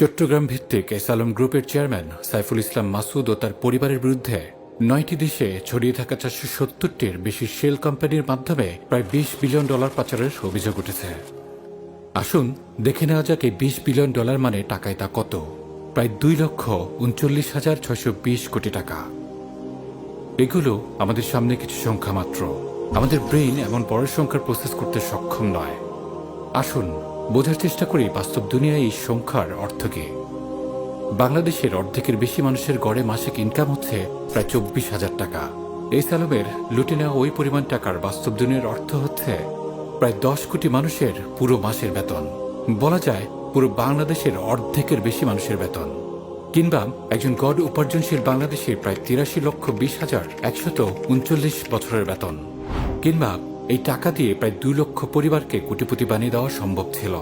চট্টগ্রাম ভিত্তিক এসালম গ্রুপের চেয়ারম্যান সাইফুল ইসলাম মাসুদ ও তার পরিবারের বিরুদ্ধে নয়টি দেশে ছড়িয়ে থাকা চারশো সত্তরটির বেশি শেল কোম্পানির মাধ্যমে প্রায় বিশ বিলিয়ন ডলার পাচারের অভিযোগ উঠেছে। আসুন দেখে নেওয়া যাক এই বিশ বিলিয়ন ডলার মানে টাকায় তা কত। প্রায় দুই লক্ষ উনচল্লিশ হাজার ছয়শো বিশ কোটি টাকা। এগুলো আমাদের সামনে কিছু সংখ্যা মাত্র। আমাদের ব্রেইন এমন বড় সংখ্যার প্রসেস করতে সক্ষম নয়। আসুন বোঝার চেষ্টা করি বাস্তব দুনিয়ায় এই সংখ্যার অর্থ কি বাংলাদেশের অর্ধেকের বেশি মানুষের গড়ে মাসিক ইনকাম হচ্ছে প্রায় চব্বিশ হাজার টাকা। এই সালমের লুটে নেওয়া ওই পরিমাণ টাকার বাস্তব দুনিয়ার অর্থ হচ্ছে প্রায় দশ কোটি মানুষের পুরো মাসের বেতন। বলা যায় পুরো বাংলাদেশের অর্ধেকের বেশি মানুষের বেতন। কিংবা একজন গড় উপার্জনশীল বাংলাদেশের প্রায় তিরাশি লক্ষ বিশ হাজার একশত উনচল্লিশ বছরের বেতন। কিংবা এই টাকা দিয়ে প্রায় দুই লক্ষ পরিবারকে কোটিপতি বানিয়ে দেওয়া সম্ভব ছিল।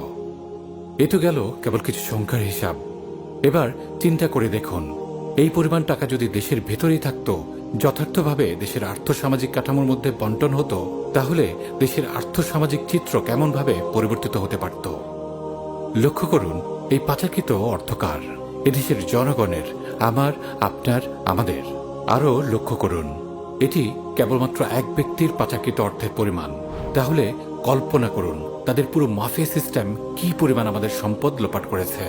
এ তো গেল কেবল কিছু সংখ্যার হিসাব। এবার চিন্তা করে দেখুন, এই পরিমাণ টাকা যদি দেশের ভেতরেই থাকতো, যথার্থভাবে দেশের আর্থসামাজিক কাঠামোর মধ্যে বন্টন হতো, তাহলে দেশের আর্থসামাজিক চিত্র কেমনভাবে পরিবর্তিত হতে পারত? লক্ষ্য করুন, এই পাচারকৃত অর্থকার এদেশের জনগণের, আমার, আপনার, আমাদের। আরও লক্ষ্য করুন। এটি কেবলমাত্র এক ব্যক্তির পাচারকৃত অর্থের পরিমাণ। তাহলে কল্পনা করুন, তাদের পুরো মাফিয়া সিস্টেম কি পরিমাণ আমাদের সম্পদ লোপাট করেছে।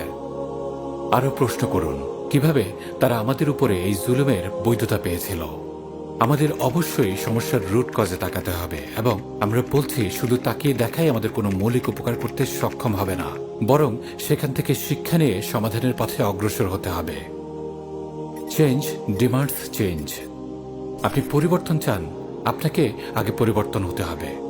আরও প্রশ্ন করুন, কীভাবে তারা আমাদের উপরে এই জুলুমের বৈধতা পেয়েছিল? আমাদের অবশ্যই সমস্যার রুট কজে তাকাতে হবে এবং আমরা বলছি, শুধু তাকিয়ে দেখাই আমাদের কোনো মৌলিক উপকার করতে সক্ষম হবে না, বরং সেখান থেকে শিক্ষা নিয়ে সমাধানের পথে অগ্রসর হতে হবে। চেঞ্জ ডিমান্ডস চেঞ্জ আপনি পরিবর্তন চান আপনাকে আগে পরিবর্তন হতে হবে।